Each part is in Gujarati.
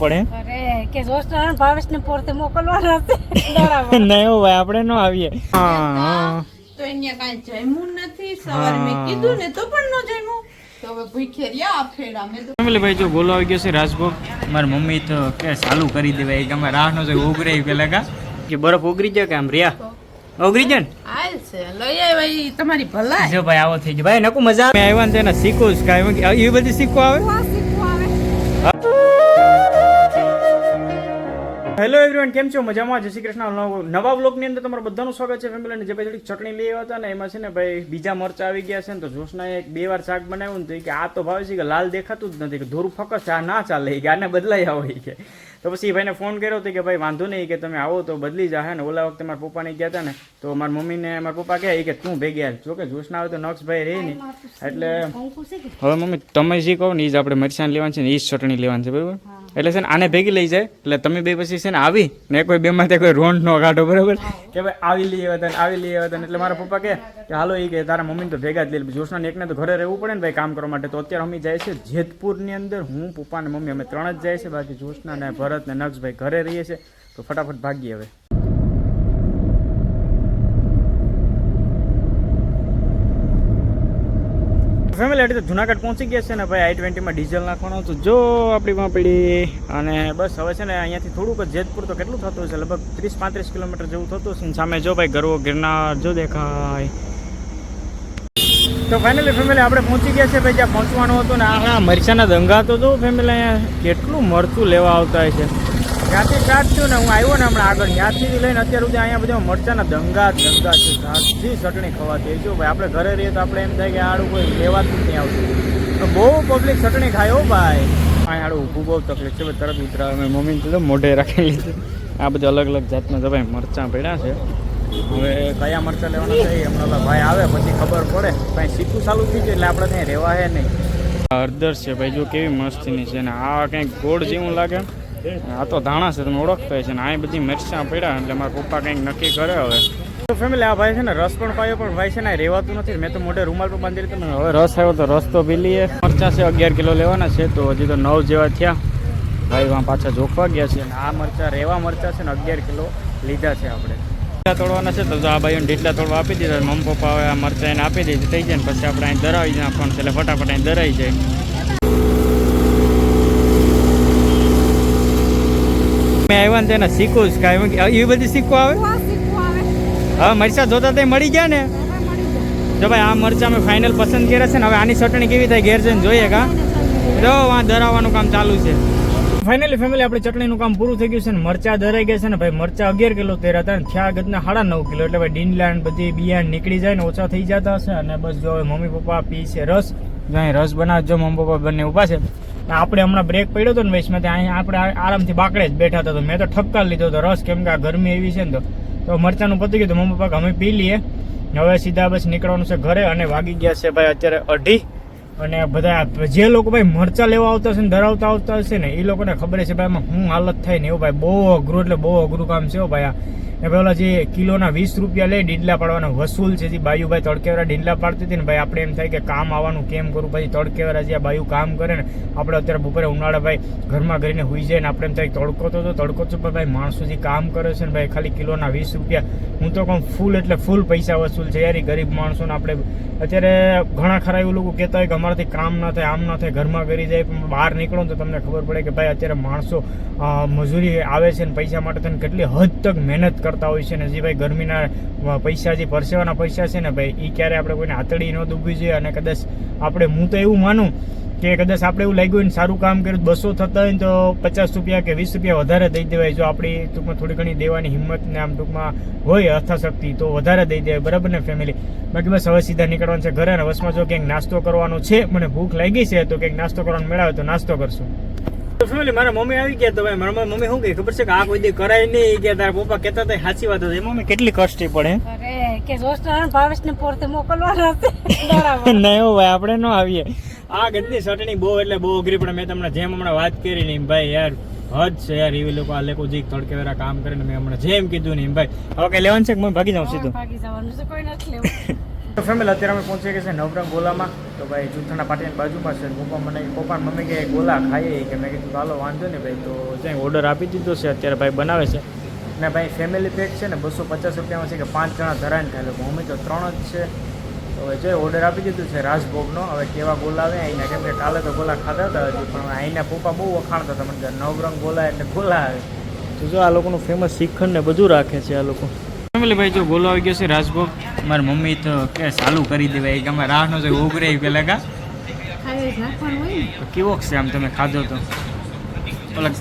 પડે? કે જોસ્ટાર ભાવેશ ને પોરતે મોકલવાના છે નહીં ભાઈ આપણે ન આવીએ. હા. હા તો અહીંયા કાંઈ જમ્યું નથી. સવારે મેં કીધું ને તો પણ ન જમ્યું. તો હવે ભૂખે રહ્યા ફેરા મેં ફેમિલી ભાઈ જો બોલો આવી ગયો છે રાજભોગ મારી મમ્મી તો કે ચાલુ કરી દેવાય કે અમે રાહ નો જોઈ ઉગરે પેલા કા. કે બરફ ઉગરી જાય કે આમ રહ્યા? ઉગરી જાય ને? હાલ છે. લઈ આવ્યા ઈ તમારી ભલાઈ. જો ભાઈ આવો થઈ ગયો. ભાઈ નકુ મજા આવે. આવ્યા ને તેને શીખું જ કાંઈ. એ બધી આવે? હેલો એવરીવન કેમ છો? મજામાં? જય શ્રી કૃષ્ણ. નવ- બ્લોગની અંદર તમારું બધાનું સ્વાગત છે ફેમિલી જે ભાઈ થોડીક ચટણી લઈ આવ્યા હતા ને એમાં છે ને ભાઈ બીજા મરચા આવી ગયા છે ને તો જોશના એક બે વાર શાક બનાવ્યું ને તો કે આ તો ભાવે છે કે લાલ દેખાતું જ નથી કે ધોરું ફકસ આ ના ચાલે કે આને બદલાઈ આવો કે. તો પછી ભાઈને ફોન કર્યો હતો કે ભાઈ વાંધો નહીં કે તમે આવો તો બદલી જા હે ને ઓલા વખતે મારા પપ્પાને ગયા હતા ને તો મારા મમ્મીને મારા પપ્પા કહે કે તું ભેગી જો કે જોશના આવે તો નક્ષભાઈ રહે નહીં. એટલે હવે મમ્મી તમે જે કહો ને એ જ આપણે મરચાં લેવાની છે ને એ જ ચટણી લેવાની છે બરાબર? એટલે છે ને આને ભેગી લઈ જાય. એટલે તમે બે પછી છે ને આવી, ને કોઈ બે માંથી કોઈ રોંઢ નો કાઢો, બરાબર? કે ભાઈ આવી લઈ આવ્યા આવી લઈ આવ્યા હતા ને એટલે મારા પપ્પા કે, હાલો એ કે, તારા મમ્મીને તો ભેગા જ લઈ જોશના એકને તો ઘરે રહેવું પડે ને ભાઈ કામ કરવા માટે. તો અત્યારે અમે જાય છે જેતપુરની અંદર. હું, પપ્પા ને મમ્મી, અમે ત્રણ જ જાય છે. બાકી જોશના ને ભરત ને નક્ષભાઈ ઘરે રહીએ છે. તો ફટાફટ ભાગીએ હવે. ફેમિલી એટલે તો જુનાગઢ પહોંચી ગયા છે ને ભાઈ આઈ ટ્વેન્ટીમાં ડીઝલ નાખવાનું હતું જો આપણી માં પડી અને બસ હવે છે ને અહીંયાથી થોડુંક જેતપુર તો કેટલું થતું હશે? લગભગ ત્રીસ પાંત્રીસ કિલોમીટર જેવું થતું હશે. સામે જો ભાઈ ગરવો ગિરનાર જો દેખાય. તો ફાઇનલી ફેમિલી આપણે પહોંચી ગયા છે ભાઈ, જ્યાં પહોંચવાનું હતું ને આ મરચાના દંગા તો જો ફેમિલી અહીંયા કેટલું મરચું લેવા આવતા હોય છે. ત્યાંથી થયું ને હું આવ્યો ને હમણાં આગળ. ત્યાંથી લઈને અત્યાર સુધી અહીંયા બધા મરચાના દંગા દંગા છે. સાચી ચટણી ખવાતી જો ભાઈ, આપણે ઘરે રહીએ તો આપણે એમ થાય કે આડું કોઈ લેવાતું જ નહીં આવતું. બહુ પબ્લિક ચટણી ખાય ભાઈ. અહીં આડું ઊભું બહુ તકલીફ છે. ભાઈ, તરત ઉતરાવે અમે મમ્મીને તો મોઢે રાખેલી છે. આ બધા અલગ અલગ જાતના ભાઈ મરચાં પડ્યા છે. હવે કયા મરચાં લેવાના છે હમણાં ભાઈ આવે, પછી ખબર પડે. ભાઈ શીખવું ચાલુ થઈ ગયું એટલે આપણે ત્યાં રહેવા હે નહીં હળદર છે ભાઈ, જો કેવી મસ્તીની છે ને. આ કંઈક ગોળ જેવું લાગે. આ તો ધાણા છે, તમે ઓળખતા છે ને. આ બધી મરચાં પડ્યા એટલે મારા પપ્પા કંઈક નક્કી કરે હવે. તો ફેમિલી આ ભાઈ છે ને રસ પણ પાયો, પણ ભાઈ છે ને રહેવાતું નથી. મેં તો મોટે રૂમાલ પર બાંધી લીધું હવે રસ આવ્યો તો રસ તો પી લઈએ. મરચાં છે, અગિયાર કિલો લેવાના છે, તો હજી તો નવ જેવા થયા. ભાઈ વાં પાછા જોખવા ગયા છે અને આ મરચાં, રેવા મરચાં છે ને અગિયાર કિલો લીધા છે આપણે. ઢીટલા તોડવાના છે તો આ ભાઈઓને ઢીટલા તોડવા આપી દીધા, મમ્મી પપ્પા હવે આ મરચાં એને આપી દીધી થઈ જાય ને, પછી આપણે અહીં દરાવી નાખવાનું છે એટલે ફટાફટ અહીં દરાઈ જાય. મેં આવ્યા ને તેને શીખું જ કાંઈ એ બધી શીખવું આવે? હવે મરચાં જોતા તે મળી ગયા ને? જો ભાઈ આ મરચા અમે ફાઇનલ પસંદ કર્યા છે ને હવે આની ચટણી કેવી થાય ઘેર જઈને જોઈએ કા? જો આ દરાવવાનું કામ ચાલુ છે. ફાઇનલી ફેમિલી આપણે ચટણીનું કામ પૂરું થઈ ગયું છે ને મરચા દરાઈ ગયા છે ને ભાઈ મરચા અગિયાર કિલો તેર હતા ને થયા ગતના સાડા નવ કિલો. એટલે ભાઈ ડીંડલા ને બધી બિયાણ નીકળી જાય ને ઓછા થઈ જતા હશે અને બસ જો હવે મમ્મી પપ્પા પી છે રસ જો અહીં રસ બનાવજો મમ્મી પપ્પા બંને ઊભા છે આપણે હમણાં બ્રેક પડ્યો હતો ને વૈશમાંથી અહીંયા આપણે આરામથી બાકડે જ બેઠા હતા તો મેં તો ઠપકાર લીધો હતો. રસ કેમ કે આ ગરમી એવી છે ને તો. તો મરચાનું પતી ગયું તો મમ્મી પપ્પા અમે પી લઈએ. હવે સીધા બસ નીકળવાનું છે ઘરે અને વાગી ગયા છે ભાઈ અત્યારે અઢી. અને બધા જે લોકો ભાઈ મરચા લેવા આવતા હશે ને ધરાવતા આવતા હશે ને, એ લોકોને ખબર છે ભાઈ આમાં શું હાલત થાય ને એવું ભાઈ બહુ અઘરું, એટલે બહુ અઘરું કામ છે હો ભાઈ આ. એ પેલા જે કિલોના વીસ રૂપિયા લે ડીંડલા પાડવાના વસૂલ છે, જે બાયુ ભાઈ તડકેવાળા ડીંડલા પાડતી હતી ને, ભાઈ આપણે એમ થાય કે કામ આવવાનું કેમ કરું? પછી તડકેવાળા જે આ બાયુ કામ કરે ને, આપણે અત્યારે બપોરે ઉનાળા ભાઈ ઘરમાં કરીને હોઈ જાય ને, આપણે એમ થાય તડકો તો તો તડકો તો પણ ભાઈ માણસો જે કામ કરે છે ને, ભાઈ ખાલી કિલોના વીસ રૂપિયા. હું તો કહું ફૂલ એટલે ફૂલ પૈસા વસૂલ છે યાર ગરીબ માણસોને આપણે અત્યારે ઘણા ખરા એવું લોકો કહેતા હોય કે અમારાથી કામ ના થાય, આમ ના થાય, ઘરમાં કરી જાય, પણ બહાર નીકળો તો તમને ખબર પડે કે ભાઈ અત્યારે માણસો મજૂરી આવે છે ને, પૈસા માટે થઈને કેટલી હદ તક મહેનત કરતા હોય છે ને જે ભાઈ ગરમીના પૈસા જે પરસેવાના પૈસા છે ને ભાઈ એ ક્યારે આપણે કોઈને આતડી ન ડૂબવી જોઈએ અને કદાચ આપણે, હું તો એવું માનું કે કદાચ આપણે એવું લાગ્યું હોય સારું કામ કર્યું, બસો થતા હોય તો પચાસ રૂપિયા કે વીસ રૂપિયા વધારે દઈ દેવાય. જો આપણી ટૂંકમાં થોડી ઘણી દેવાની હિંમત ને આમ ટૂંકમાં હોય અથાશક્તિ તો વધારે દઈ દેવાય. બરાબર ને ફેમિલી બાકી બસ હવે સીધા નીકળવાનું છે ઘરે અને વસમાં જો ક્યાંક નાસ્તો કરવાનો છે, મને ભૂખ લાગી છે, તો ક્યાંક નાસ્તો કરવાનો મેળાવે તો નાસ્તો કરશું. ફેમિલી મારા મમ્મી આવી ગયા તો ભાઈ મારા મમ્મી શું કે ખબર છે કે આ કોઈ દી કરાય નહીં કે તારા પપ્પા કહેતા હતા સાચી વાત હતી. મમ્મી કેટલી કષ્ટી પડે અરે કે જોસ્ટાર ભાવેશ ને પોરતે મોકલવાના હતા. નહીં હો ભાઈ આપણે ન આવીએ. આ ગંદી ચટણી બહુ એટલે બહુ અઘરી પડે મેં તમને જેમ હમણાં વાત કરી ને ભાઈ યાર હદ છે યાર એવી લોકો આ લોકો જે તડકે વેરા કામ કરે ને મેં હમણાં જેમ કીધું ને એમ ભાઈ. હવે કઈ લેવાનું છે કે ભાગી જાઉં સીધું. ભાગી જવાનું છે કોઈ નથી લેવું. તો ફેમિલી અત્યારે અમે પહોંચી ગયા છે નવરંગ ગોલામાં. તો ભાઈ, જૂથાના પાટીની બાજુમાં છે. પપ્પા મને પપ્પા મમ્મી કે ગોલા ખાઈએ. કે મેં કીધું ચાલો વાંધો ને ભાઈ. તો ત્યાં ઓર્ડર આપી દીધો છે. અત્યારે ભાઈ બનાવે છે. ને ભાઈ ફેમિલી પેક છે ને, બસો પચાસ રૂપિયામાં છે કે પાંચ જણા ધરાઈને ખાઈ લો. મમ્મી તો ત્રણ જ છે. તો હવે જે ઓર્ડર આપી દીધું છે, રાજભોગનો, હવે કેવા ગોલા આવે અહીંના કેમ કે કાલે તો ગોલા ખાધા હતા હજી, પણ અહીંના પપ્પા બહુ વખાણતા હતા. મને નવરંગ ગોલા એટલે ગોલા આવે. તો જો આ લોકોનું ફેમસ શિખંડ ને બધું રાખે છે આ લોકો. ફેમિલી ભાઈ, જો ગોલો આવી ગયો છે રાજભોગ. મારી મમ્મી તો કે ચાલુ કરી દેવાય કે અમારે રાહનો જે ઉગરે પેલા કા. કેવો છે આમ તમે ખાધો તો? ઓલા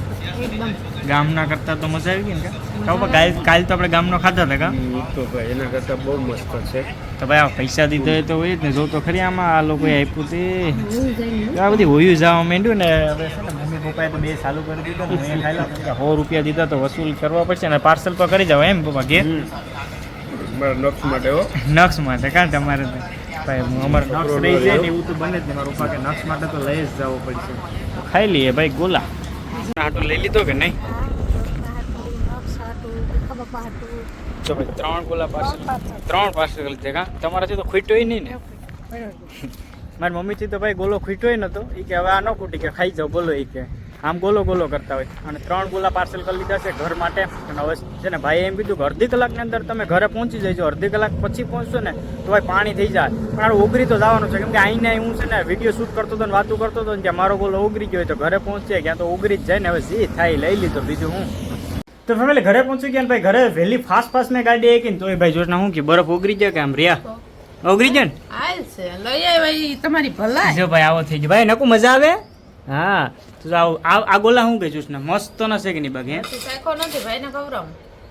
ગામના કરતાં તો મજા આવી ગઈ ને કા? તો કાલ કાલ તો આપણે ગામનો ખાધા હતા કા? તો ભાઈ એના કરતાં બહુ મસ્ત છે. તો ભાઈ આ પૈસા દીધો હોય તો હોય જ ને જો તો ખરી આમાં આ લોકોએ આપ્યું તે. આ બધી હોયું જવા માંડ્યું ને હવે છે ને મમ્મી પપ્પાએ તો બે ચાલુ કરી દીધો ને મેં ખાઈ સો રૂપિયા દીધા તો વસૂલ કરવા પડશે ને પાર્સલ તો કરી જાવ એમ પપ્પા ઘેર? મારા નક્ષ માટે હો. નક્ષ માટે કાં તમારે ભાઈ હું અમારે નક્ષ રહી જાય ને એવું તો બને જ નહીં. મારા પપ્પા કે નક્ષ માટે તો લઈ જ જવો પડશે. તો ખાઈ લઈએ ભાઈ ગોલા. આટો લઈ લીધો કે નહીં? જો ભાઈ ત્રણ ગોલા પાર્સલ. ત્રણ પાર્સલ કરી કાં? તમારાથી તો ખૂટ્યો નહીં ને. મારી મમ્મીથી તો ભાઈ ગોલો ખૂટ્યો નતો એ કે હવે આ ન ખૂટી કે ખાઈ જાઓ બોલો એ કે. આમ ગોલો ગોલો કરતા હોય. અને ત્રણ ગોલા પાર્સલ કરી લીધા છે ઘર માટે. અને હવે છે ને ભાઈએ એમ કીધું કે અડધી કલાકની અંદર તમે ઘરે પહોંચી જઈજો અડધી કલાક પછી પહોંચશો ને તો ભાઈ પાણી થઈ જાય. પણ આ ઓગરી તો જવાનું છે. કેમ કે અહીંને હું છે ને વીડિયો શૂટ કરતો હતો ને વાતું કરતો હતો ને ત્યાં મારો ગોલો ઉગરી ગયો હોય તો ઘરે પહોંચીએ. ક્યાં તો ઉગરી જ જાય ને. હવે જે થાય લઈ લીધો. બીજું હું? તો ફેમિલી ઘરે પહોંચી ગયા ને ભાઈ ઘરે વહેલી ફાસ્ટ ફાસ્ટ મેં ગાડી આવી ને એ ભાઈ જોશના હું કે બરફ ઉગરી જાય કે આમ રહ્યા? ઉગરી જાય ને? હાલ છે. લઈ આવી ઈ તમારી ભલાઈ. જો ભાઈ આવો થઈ ગયો. ભાઈ નકુ મજા આવે? હા. તો આ આ ગોલા હું કે જોશ ને મસ્ત ન છે કે નહીં બાકી હે?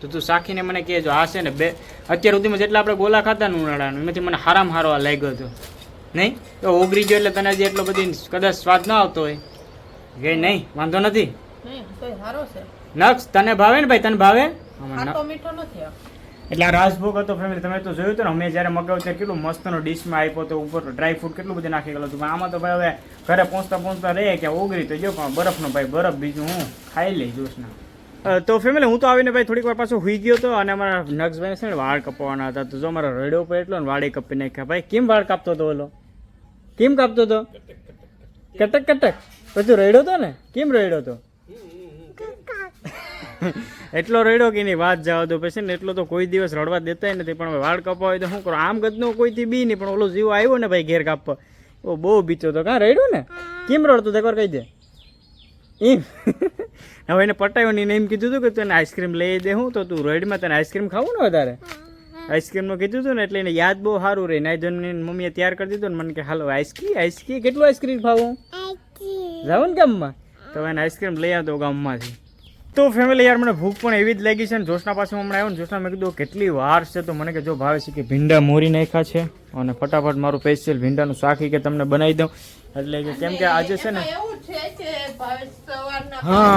તું તો સાખીને મને કહેજો આ છે ને બે અત્યાર સુધીમાં જેટલા આપણે ગોલા ખાતા ને ઉનાળાનું એમાંથી મને હારામ હારો આ લાગ્યો હતો. નહીં? તો ઓગરી ગયો એટલે તને હજી એટલો બધી કદાચ સ્વાદ ના આવતો હોય. કે નહીં? વાંધો નથી? નક્ષ તને ભાવે ને ભાઈ? તને ભાવે? મીઠો નથી એટલે આ રાજભોગ હતો ફેમિલી તમે તો જોયું હતું ને અમે જ્યારે મગાવ્યું ત્યારે કેટલું મસ્તનો ડિશમાં આપ્યો તો ઉપર ડ્રાય ફ્રૂટ કેટલું બધું નાખી ગયેલું હતું. પણ આમાં તો ભાઈ હવે ઘરે પહોંચતા પહોંચતા રહે કે ઓગરી તો જો પણ બરફનો ભાઈ બરફ બીજું હું ખાઈ લઈ જોશ તો ફેમિલી હું તો આવીને ભાઈ થોડીક વાર પાછો હુઈ ગયો હતો અને અમારા નક્ષભાઈ છે ને વાળ કપાવવાના હતા. તો જો અમારા રડ્યો પર એટલો ને વાળે કપી નાખ્યા. ભાઈ કેમ વાળ કાપતો હતો ઓલો? કેમ કાપતો હતો? કટક કટક પછી રડ્યો હતો ને? કેમ રડ્યો હતો? એટલો રડ્યો કે નહીં વાત જવા દો. પછી ને એટલો તો કોઈ દિવસ રડવા દેતા નથી પણ વાળ કપાવા હોય તો શું કરો? આમ ગદનો કોઈથી બી નહીં પણ ઓલો જીવ આવ્યો ને ભાઈ ઘેર કાપવા. ઓ બહુ બીચો તો. કાં રડ્યો ને? કેમ રડતો એકવાર કહી દે. એમ. હવે એને પટાયો નહીં ને એમ કીધું હતું કે તને આઈસ્ક્રીમ લઈ દે હું તો તું રેડમાં તને આઈસ્ક્રીમ ખાવું ને વધારે? આઈસ્ક્રીમનું કીધું હતું ને એટલે એને યાદ બહુ સારું રહે. નાઈ ધોઈને મમ્મીએ તૈયાર કરી દીધું ને મને કે હાલો આઈસ્ક્રીમ આઈસ્ક્રીમ કેટલું આઈસ્ક્રીમ ખાવું? જાવ ને ગામમાં? તો એને આઈસ્ક્રીમ લઈ આવતો ગામમાંથી. તો ફેમિલી યાર મને ભૂખ પણ એવી જ લાગી છે ને જોશના પાસે હમણાં આવ્યો ને જોશના મેં કીધું કેટલી વાર છે તો મને કે જો ભાવે છે કે ભીંડા મોરી નાખ્યા છે અને ફટાફટ મારું સ્પેશિયલ ભીંડાનું શાખી કે તમને બનાવી દઉં એટલે કે કેમ કે આજે છે ને હા,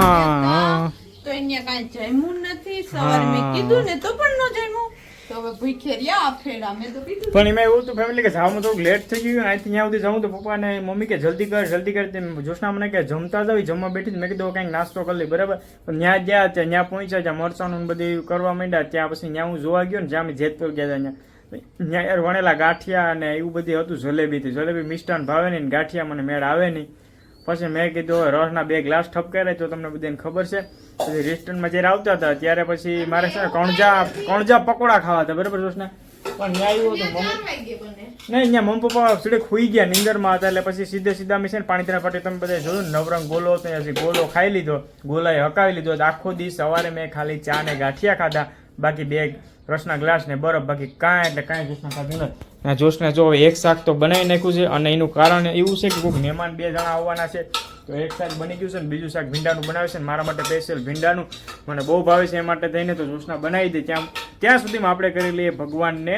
હા. તો એને કાંઈ જમ્યું નથી સવારે મેં. કીધું ને તો પણ ન જમ્યું પણ એમાં એવું હતું ફેમિલી કે જવામાં થોડુંક લેટ થઈ ગયું ને અહીંથી ત્યાં સુધી જાઉં તો પપ્પાને મમ્મી કે જલ્દી કર જલ્દી કર. તેમ જોશના મને કે જમતા જાવ જમવા બેઠી જ મેં કીધું કંઈક નાસ્તો કરી લઈ બરાબર? પણ ત્યાં ગયા, ત્યાં ત્યાં પહોંચ્યા, ત્યાં મરચાનું ને બધું કરવા માંડ્યા. ત્યાં પછી ત્યાં હું જોવા ગયો ને, જ્યાં અમે જેતપુર ગયા હતા ત્યાં. ત્યાં યાર વણેલા ગાંઠિયા અને એવું બધું હતું જલેબીથી જલેબી મિષ્ટાન ભાવે નહીં ને ગાંઠિયા મને મેળ આવે નહીં. પછી મેં કીધું રસના બે ગ્લાસ ઠપકારે તો તમને બધાને ખબર છે. પછી રેસ્ટોરન્ટમાં જ્યારે આવતા હતા ત્યારે પછી મારે છે ને કણજા કણજા પકોડા ખાવા હતા બરાબર જોશના પણ ત્યાં આવ્યું હતું મમ્મી નહીં અહીંયા મમ્મી પપ્પા સીધે ખુઈ ગયા નીંદરમાં હતા એટલે પછી સીધે સીધા અમે છે ને પાણી તેના પાટી તમે બધા જોયું નવરંગ ગોલો હતો ત્યાંથી ગોલો ખાઈ લીધો ગોલાએ હકાવી લીધો આખો દિવસ સવારે મેં ખાલી ચા ને ગાંઠિયા ખાધા બાકી બે રસના ગ્લાસ ને બરફ બાકી કાંઈ એટલે કાંઈ જોશના ખાધું નથી. આ જોશને જો એક શાક તો બનાવી નાખ્યું છે અને એનું કારણ એવું છે કે કોઈક મહેમાન બે જણા આવવાના છે, તો એક શાક બની ગયું છે ને બીજું શાક ભીંડાનું બનાવે છે ને મારા માટે સ્પેશિયલ ભીંડાનું. મને બહુ ભાવે છે એ માટે થઈને તો જોશના બનાવી દે. ત્યાં ત્યાં સુધીમાં આપણે કરી લઈએ ભગવાનને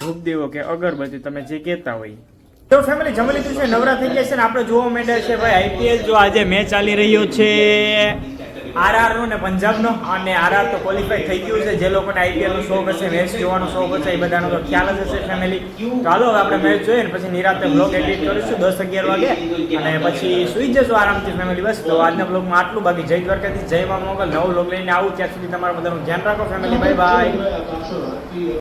ધૂપ દેવો કે અગરબત્તી, તમે જે કહેતા હોય. તો ફેમિલી જમી લીધું છે, નવરા થઈ ગયા છે ને આપણે જોવા માંડ્યા છે ભાઈ આઈપીએલ જો આજે મેચ ચાલી રહ્યો છે. આરઆર નો ને પંજાબનો અને આરઆર તો ક્વોલિફાય થઈ ગયું છે. જે લોકોને આઈપીએલ નો શોખ હશે, મેચ જોવાનો શોખ હશે, એ બધાનો તો ખ્યાલ જ હશે ફેમિલી હાલો, હવે આપણે મેચ જોઈએ ને પછી નિરાતે બ્લોગ એડિટ કરીશું દસ અગિયાર વાગે. અને પછી સુઈ જશું આરામથી ફેમિલી બસ. તો આજના બ્લોગમાં આટલું બાકી. જય દ્વારકાથી જય મા મોગલ. નવો બ્લોગ લઈને આવું. ત્યાં સુધી તમારા બધાનું ધ્યાન રાખો ફેમિલી બાય બાય